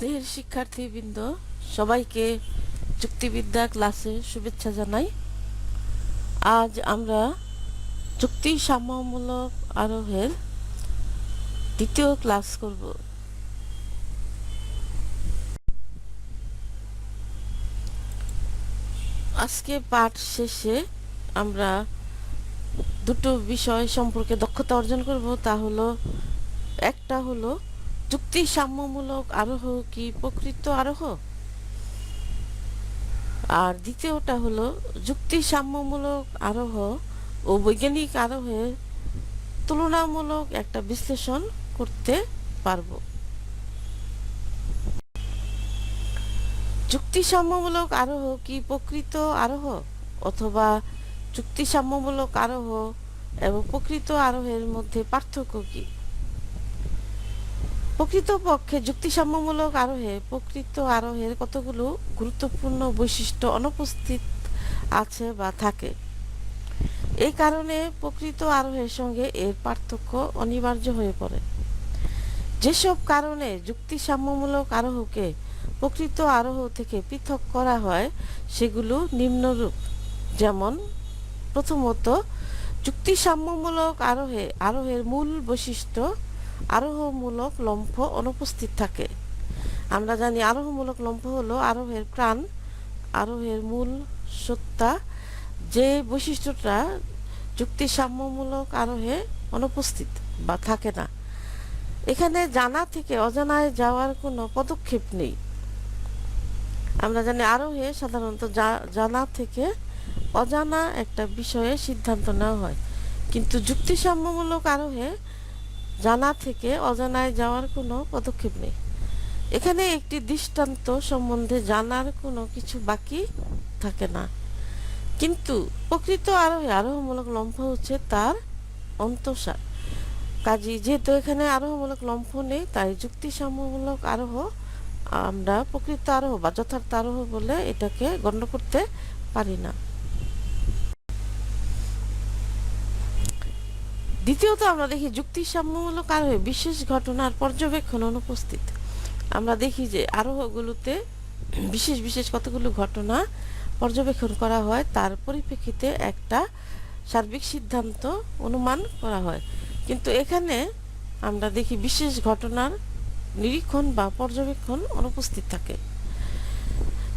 স্নেহের শিক্ষার্থীবৃন্দ, সবাইকে যুক্তিবিদ্যা ক্লাসে শুভেচ্ছা জানাই। আজ আমরা যুক্তি সাম্যমূলক আরোহের দ্বিতীয় ক্লাস করব। আজকে পাঠ শেষে আমরা দুটো বিষয় সম্পর্কে দক্ষতা অর্জন করব। তা হলো, একটা হলো যুক্তি সাম্যমূলক আরোহ কি প্রকৃত আরোহ? আর দ্বিতীয়টা হলো যুক্তি সাম্যমূলক আরোহ ও বৈজ্ঞানিক আরোহের তুলনামূলক একটা বিশ্লেষণ করতে পারব। যুক্তি সাম্যমূলক আরোহ কি প্রকৃত আরোহ? অথবা যুক্তি সাম্যমূলক আরোহ এবং প্রকৃত আরোহের মধ্যে পার্থক্য কি? প্রকৃতপক্ষে যুক্তিসাম্যমূলক আরোহে, প্রকৃত আরোহের কতগুলো গুরুত্বপূর্ণ বৈশিষ্ট্য অনুপস্থিত আছে বা থাকে? এই কারণে প্রকৃত আরোহের সঙ্গে এর পার্থক্য অনিবার্য হয়ে পড়ে। যেসব কারণে যুক্তিসাম্যমূলক আরোহকে প্রকৃত আরোহ থেকে পৃথক করা হয়, সেগুলো নিম্নরূপ। যেমন, প্রথমত যুক্তিসাম্যমূলক আরোহে, আরোহের মূল বৈশিষ্ট্য আরোহমূলক লম্ফ অনুপস্থিত থাকে। আমরা জানি আরোহমূলক লম্ফ হলো আরোহের প্রাণ, আরোহের মূল সত্তা। যে বৈশিষ্ট্যটা যুক্তি সাম্যমূলক আরোহে অনুপস্থিত বা থাকে না। এখানে জানা থেকে অজানায় যাওয়ার কোনো পদক্ষেপ নেই। আমরা জানি আরোহে সাধারণত জানা থেকে অজানা একটা বিষয়ে সিদ্ধান্ত নেওয়া হয়। কিন্তু যুক্তিসাম্যমূলক আরোহে জানা থেকে অজানায় যাওয়ার কোনো পদক্ষেপ নেই। এখানে একটি দৃষ্টান্ত সম্বন্ধে জানার কোনো কিছু বাকি থাকে না। কিন্তু প্রকৃত আরোহে আরোহমূলক লম্ফ হচ্ছে তার অন্তঃসার। কাজী যেহেতু এখানে আরোহমূলক লম্ফ নেই, তাই যুক্তিসাম্যমূলক আরোহ, আমরা প্রকৃত আরোহ বা যথার্থ আরোহ বলে এটাকে গণ্য করতে পারি না। দ্বিতীয়ত, আমরা দেখি যুক্তি সাম্যমূলক আরোহে বিশেষ ঘটনার পর্যবেক্ষণ অনুপস্থিত। আমরা দেখি যে আরোহগুলোতে বিশেষ বিশেষ কতগুলো ঘটনা পর্যবেক্ষণ করা হয়, তার পরিপ্রেক্ষিতে একটা সার্বিক সিদ্ধান্ত অনুমান করা হয়। কিন্তু এখানে আমরা দেখি বিশেষ ঘটনার নিরীক্ষণ বা পর্যবেক্ষণ অনুপস্থিত থাকে।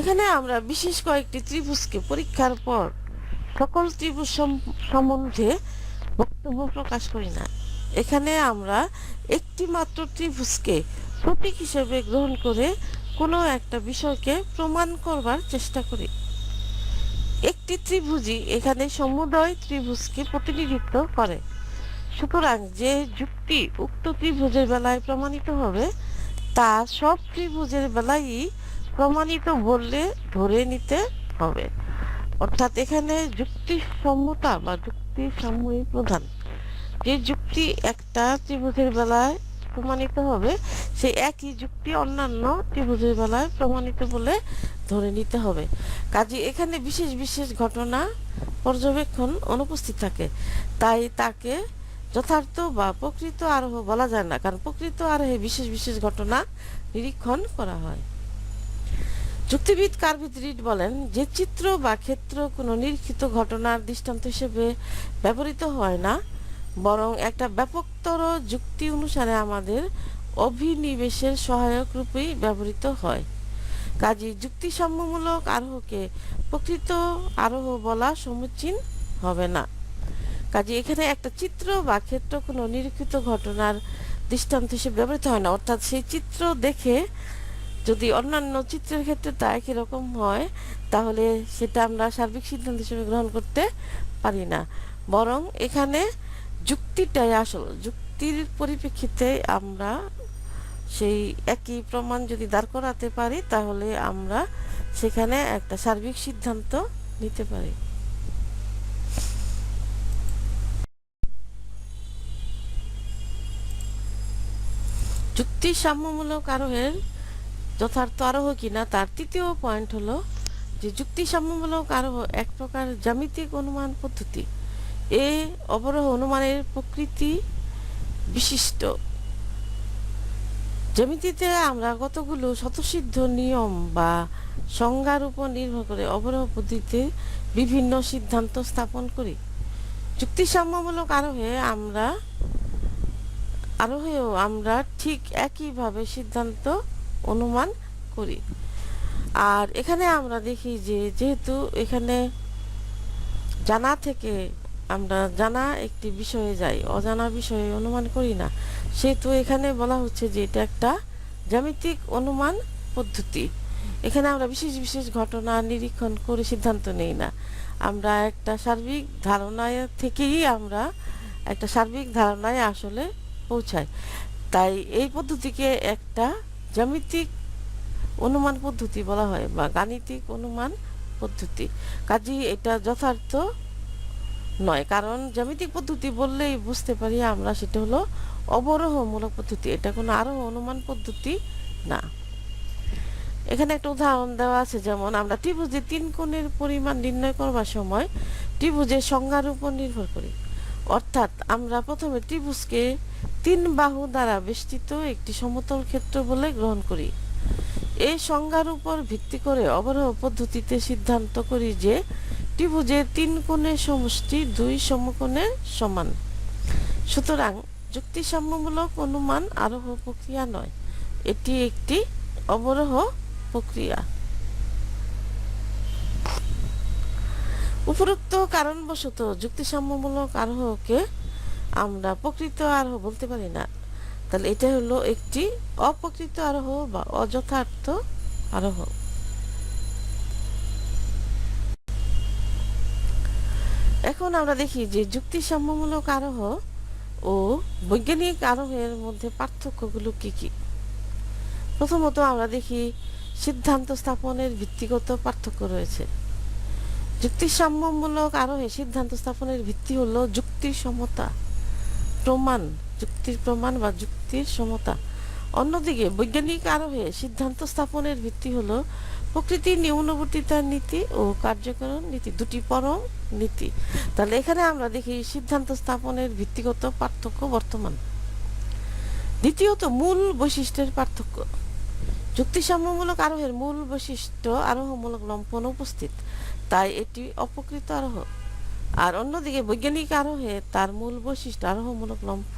এখানে আমরা বিশেষ কয়েকটি ত্রিভুজকে পরীক্ষার পর সকল ত্রিভুজ সম্বন্ধে বক্তব্য প্রকাশ করি না। এখানে আমরা একটি মাত্র ত্রিভুজকে প্রতীক হিসেবে গ্রহণ করে কোনো একটা বিষয়কে প্রমাণ করবার চেষ্টা করি। একটি ত্রিভুজই এখানে সমুদয় ত্রিভুজকে প্রতিনিধিত্ব করে। সুতরাং যে যুক্তি উক্ত ত্রিভুজের বেলায় প্রমাণিত হবে, তা সব ত্রিভুজের বেলায়ই প্রমাণিত বললে ধরে নিতে হবে। অর্থাৎ এখানে যুক্তি সম্মতা বা যুক্তি সাম্যই প্রধান। যে যুক্তি একটা ত্রিভুজের বেলায় প্রমাণিত হবে, সেই একই যুক্তি অন্যান্য ত্রিভুজের বেলায় প্রমাণিত বলে ধরে নিতে হবে। কাজে এখানে বিশেষ বিশেষ ঘটনা পর্যবেক্ষণ অনুপস্থিত থাকে। তাই তাকে যথার্থ বা প্রকৃত আরোহ বলা যায় না, কারণ প্রকৃত আরোহে বিশেষ বিশেষ ঘটনা নিরীক্ষণ করা হয়। যুক্তিবিদ কার্ভিদ রিড বলেন, যে চিত্র বা ক্ষেত্র কোনো নিরীক্ষিত ঘটনার দৃষ্টান্ত হিসেবে ব্যবহৃত হয় না, বরং একটা ব্যাপকতর যুক্তি অনুসারে আমাদের অভিনিবেশের সহায়ক রূপেই ব্যবহৃত হয়। কাজী যুক্তিসাম্যমূলক আরোহকে প্রকৃত আরোহ বলা সমীচীন হবে না। কাজে এখানে একটা চিত্র বা ক্ষেত্র কোনো নিরীক্ষিত ঘটনার দৃষ্টান্ত হিসেবে ব্যবহৃত হয় না, অর্থাৎ সেই চিত্র দেখে যদি অন্যান্য চিত্রের ক্ষেত্রে তা একই রকম হয়, তাহলে সেটা আমরা সার্বিক সিদ্ধান্ত হিসেবে গ্রহণ করতে পারি না। বরং এখানে যুক্তিটাই আসল, যুক্তির পরিপ্রেক্ষিতে আমরা সেই একই প্রমাণ যদি দাঁড় করাতে পারি, তাহলে আমরা সেখানে একটা সার্বিক সিদ্ধান্ত নিতে পারি। যুক্তি সাম্যমূলক আরোহের যথার্থ আরোহ কিনা, তার তৃতীয় পয়েন্ট হলো যে যুক্তি সাম্যমূলক আরোহ এক প্রকার জ্যামিতিক অনুমান পদ্ধতি। এ অবরোহ অনুমানের প্রকৃতি বিশিষ্ট। জ্যামিতিতে আমরা কতগুলো স্বতঃসিদ্ধ নিয়ম বা সংজ্ঞার উপর নির্ভর করে অবরোহ পদ্ধতিতে বিভিন্ন সিদ্ধান্ত স্থাপন করি। যুক্তিসাম্যমূলক আরোহে আমরা, আরোহেও আমরা ঠিক একইভাবে সিদ্ধান্ত অনুমান করি। আর এখানে আমরা দেখি যে যেহেতু এখানে জানা থেকে আমরা জানা একটি বিষয়ে যাই, অজানা বিষয়ে অনুমান করি না। সেহেতু এখানে বলা হচ্ছে যে এটা একটা জ্যামিতিক অনুমান পদ্ধতি। এখানে আমরা বিশেষ বিশেষ ঘটনা নিরীক্ষণ করে সিদ্ধান্ত নেই না। আমরা একটা সার্বিক ধারণায় থেকেই আমরা একটা সার্বিক ধারণায় আসলে পৌঁছাই। তাই এই পদ্ধতিকে একটা জ্যামিতিক অনুমান পদ্ধতি বলা হয়, বা গাণিতিক অনুমান পদ্ধতি। কাজেই এটা যথার্থ নয়, কারণ জ্যামিতিক পদ্ধতি বললেই বুঝতে পারি আমরা সেটা হলো অবরোহমূলক পদ্ধতি। এটা কোনো আরোহ অনুমান পদ্ধতি না। এখানে একটা উদাহরণ দেওয়া আছে, যেমন আমরা ত্রিভুজের তিন কোণের পরিমাণ নির্ণয় করবার সময় ত্রিভুজের সংজ্ঞার উপর নির্ভর করি। অর্থাৎ আমরা প্রথমে ত্রিভুজকে তিন বাহু দ্বারা বেষ্টিত একটি সমতল ক্ষেত্র বলে গ্রহণ করি। এই সংজ্ঞার উপর ভিত্তি করে অবরোহ পদ্ধতিতে সিদ্ধান্ত করি যে ত্রিভুজের তিন কোণের সমষ্টি দুই সমকোণের সমান। সুতরাং যুক্তিসাম্যমূলক অনুমান আরোহ প্রক্রিয়া নয়, এটি একটি অবরোহ প্রক্রিয়া। উপরোক্ত কারণবশত যুক্তিসাম্যমূলক আরোহকে আমরা প্রকৃত আরোহ বলতে পারি না। তাহলে এটা হলো একটি অপ্রকৃত আরোহ বা অযথার্থ আরোহ। এখন আমরা দেখি যে যুক্তিসাম্যমূলক আরোহ ও বৈজ্ঞানিক আরোহের মধ্যে পার্থক্যগুলো কি কি? প্রথমত আমরা দেখি সিদ্ধান্ত স্থাপনের ভিত্তিগত পার্থক্য রয়েছে। যুক্তিসাম্যমূলক আরোহে সিদ্ধান্ত স্থাপনের ভিত্তি হলো যুক্তির সমতা প্রমাণ, যুক্তির প্রমাণ বা যুক্তির সমতা। অন্যদিকে বৈজ্ঞানিক আরোহে সিদ্ধান্ত স্থাপনের ভিত্তি হলো প্রকৃতির নিম্নবর্তিতার নীতি ও কার্যকরণ নীতি, দুটি পরম নীতি। তাহলে এখানে আমরা দেখি সিদ্ধান্ত স্থাপনের ভিত্তিগত পার্থক্য বর্তমান। দ্বিতীয়ত মূল বৈশিষ্ট্যের পার্থক্য। যুক্তিসাম্যমূলক আরোহের মূল বৈশিষ্ট্য আরোহমূলক লম্পন উপস্থিত। তাই এটি অপকৃত আরোহ। আর অন্যদিকে বৈজ্ঞানিক আরোহে তার মূল বৈশিষ্ট্য, আরোহমূলক লম্ফ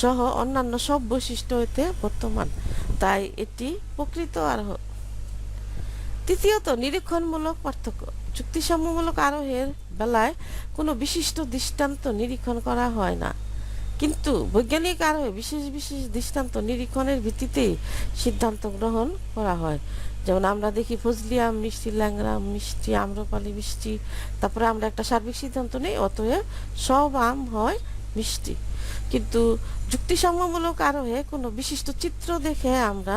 সহ অন্যান্য সব বৈশিষ্ট্য হইতে বর্তমান, তাই এটি প্রকৃত আরোহ। তৃতীয়ত, নিরীক্ষণমূলক পার্থক্য। চুক্তিসাম্যমূলক আরোহের বেলায় কোনো বিশিষ্ট দৃষ্টান্ত নিরীক্ষণ করা হয় না। কিন্তু বৈজ্ঞানিক আরোহে বিশেষ বিশেষ দৃষ্টান্ত নিরীক্ষণের ভিত্তিতেই সিদ্ধান্ত গ্রহণ করা হয়। যেমন আমরা দেখি ফজলি আম মিষ্টি আম মিষ্টি আম্রপালি, মিষ্টি, তারপরে আমরা একটা সার্বিক সিদ্ধান্ত নেই, অতএব সব আম হয় মিষ্টি। কিন্তু যুক্তিসম্মমূলক আরোহে কোনো বিশিষ্ট চিত্র দেখে আমরা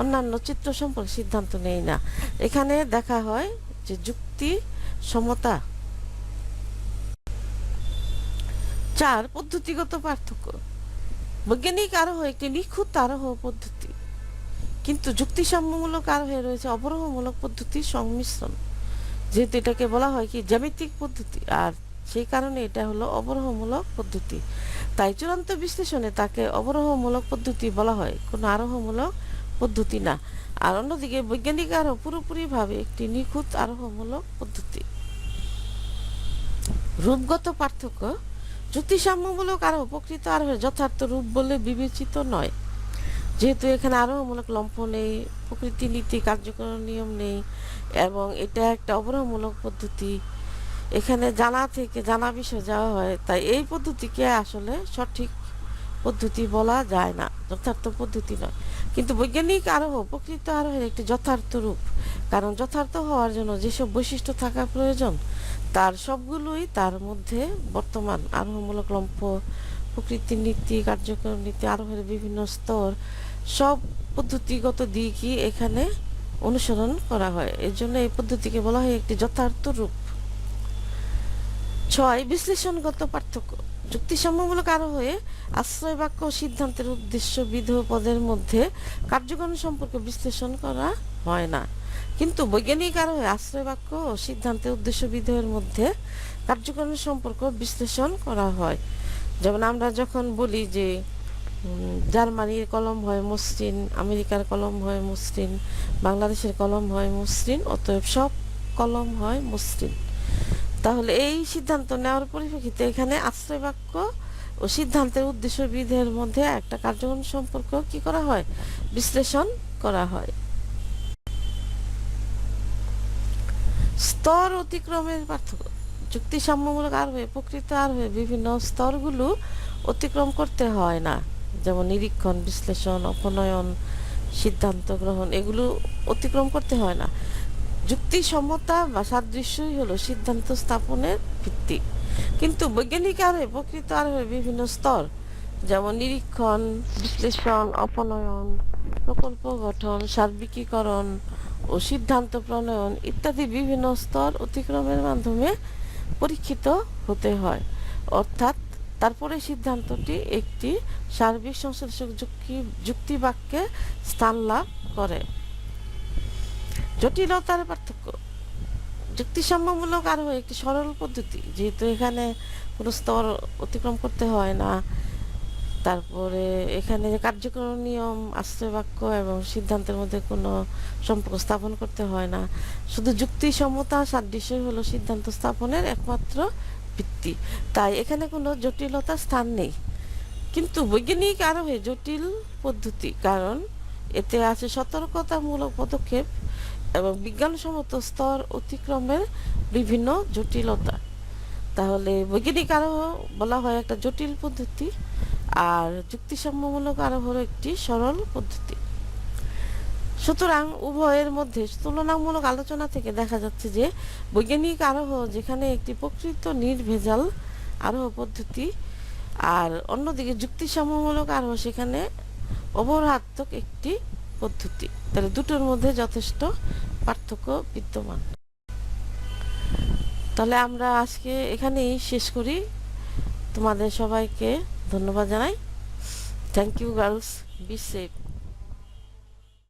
অন্যান্য চিত্র সম্পর্কে সিদ্ধান্ত নেই না। এখানে দেখা হয় যে যুক্তি, সমতা চার পদ্ধতিগত পার্থক্য। বৈজ্ঞানিক আরোহ একটি নিখুঁত আরোহ পদ্ধতি। কিন্তু যুক্তিসাম্যমূলক আর হয়ে রয়েছে অবরোহমূলক পদ্ধতির সংমিশ্রণ। যেহেতু এটাকে বলা হয় কি জ্যামিতিক পদ্ধতি, আর সেই কারণে এটা হলো অবরোহমূলক পদ্ধতি। তাই চূড়ান্ত বিশ্লেষণে তাকে অবরোহমূলক পদ্ধতি বলা হয়, কোনো আরোহমূলক পদ্ধতি না। আর অন্যদিকে বৈজ্ঞানিক আরোহ পুরোপুরিভাবে একটি নিখুঁত আরোহমূলক পদ্ধতি। রূপগত পার্থক্য যুক্তিসাম্যমূলক আরোহ প্রকৃত আরোহের যথার্থ রূপ বলে বিবেচিত নয়। যেহেতু এখানে আরোহমূলক নেই, প্রকৃতি নীতি কার্যকরণ নিয়ম নেই, এবং এটা একটা অবরোহমূলক পদ্ধতি। এখানে জানা থেকে জানা বিষয় যাওয়া হয়, তাই এই পদ্ধতিকে আসলে সঠিক পদ্ধতি বলা যায় না, যথার্থ পদ্ধতি নয়। কিন্তু বৈজ্ঞানিক আরোহ, প্রকৃত আরোহের একটি যথার্থ রূপ, কারণ যথার্থ হওয়ার জন্য যেসব বৈশিষ্ট্য থাকা প্রয়োজন, তার সবগুলোই তার মধ্যে বর্তমান আরোহমূলক লম্ফ প্রকৃতির নীতি কার্যক্রম নীতি, আরোহের বিভিন্ন স্তর সব পদ্ধতিগত দিকই এখানে অনুসরণ করা হয়। এর জন্য এই পদ্ধতিকে বলা হয় একটি যথার্থ রূপ। ছয়, বিশ্লেষণগত পার্থক্য। যুক্তিসম্যমূলক আরও হয়ে, আশ্রয় বাক্য সিদ্ধান্তের উদ্দেশ্য বিধ পদের মধ্যে কার্যক্রম সম্পর্কে বিশ্লেষণ করা হয় না। কিন্তু বৈজ্ঞানিক আরও হয়ে, আশ্রয় বাক্য ও সিদ্ধান্তের উদ্দেশ্য বিধেয়ের মধ্যে কার্যক্রমের সম্পর্ক বিশ্লেষণ করা হয়। যেমন আমরা যখন বলি যে জার্মানির কলম হয় মসৃণ, আমেরিকার কলম হয় মসৃণ, বাংলাদেশের কলম হয় মসৃণ, অতএব সব কলম হয় মসৃণ। তাহলে এই সিদ্ধান্ত নেওয়ার পরিপ্রেক্ষিতে এখানে আশ্রয় বাক্য ও সিদ্ধান্তের উদ্দেশ্য বিধের মধ্যে একটা কার্যক্রম সম্পর্ক কি করা হয়? বিশ্লেষণ করা হয়। স্তর অতিক্রমের পার্থক্য। যুক্তি সাম্যমূলক আর হয়ে প্রকৃত আর হয়ে বিভিন্ন স্তরগুলো অতিক্রম করতে হয় না। যেমন নিরীক্ষণ, বিশ্লেষণ, অপনয়ন, সিদ্ধান্ত গ্রহণ, এগুলো অতিক্রম করতে হয় না। যুক্তিসম্মতা বা সাদৃশ্যই হলো সিদ্ধান্ত স্থাপনের ভিত্তি। কিন্তু বৈজ্ঞানিক আরোহে প্রকৃত আরোহে বিভিন্ন স্তর। যেমন নিরীক্ষণ, বিশ্লেষণ, অপনয়ন, প্রকল্প গঠন, সার্বিকীকরণ ও সিদ্ধান্ত প্রণয়ন ইত্যাদি বিভিন্ন স্তর অতিক্রমের মাধ্যমে পরীক্ষিত হতে হয়। অর্থাৎ তারপরে সিদ্ধান্তটি একটি সার্বিক সংশ্লেষক যুক্তি যুক্তি বাক্যে স্থান লাভ করে। জটিলতার পার্থক্য। যুক্তিসম্যমূলক আরও একটি সরল পদ্ধতি, যেহেতু এখানে কোনো স্তর অতিক্রম করতে হয় না। তারপরে এখানে যে কার্যকরণ নিয়ম আশ্রয় বাক্য এবং সিদ্ধান্তের মধ্যে কোনো সম্পর্ক স্থাপন করতে হয় না। শুধু যুক্তিসম্মতা সাদৃশ্যই হলো সিদ্ধান্ত স্থাপনের একমাত্র ভিত্তি। তাই এখানে কোনো জটিলতার স্থান নেই। কিন্তু বৈজ্ঞানিক আরোহে জটিল পদ্ধতি, কারণ এতে আছে সতর্কতামূলক পদক্ষেপ এবং বিজ্ঞানসম্মত স্তর অতিক্রমের বিভিন্ন জটিলতা। তাহলে বৈজ্ঞানিক আরোহ বলা হয় একটা জটিল পদ্ধতি, আর যুক্তিসম্যমূলক হলো একটি সরল পদ্ধতি। সুতরাং উভয়ের মধ্যে তুলনামূলক আলোচনা থেকে দেখা যাচ্ছে যে বৈজ্ঞানিক আরোহ যেখানে একটি প্রকৃত নির্ভেজাল আরোহ পদ্ধতি আর অন্যদিকে যুক্তিসম্যমূলক আরোহ সেখানে অবরাত্মক একটি পদ্ধতি। তাহলে দুটোর মধ্যে যথেষ্ট পার্থক্য বিদ্যমান। তাহলে আমরা আজকে এখানেই শেষ করি। তোমাদের সবাইকে ধন্যবাদ জানাই। Thank you girls be safe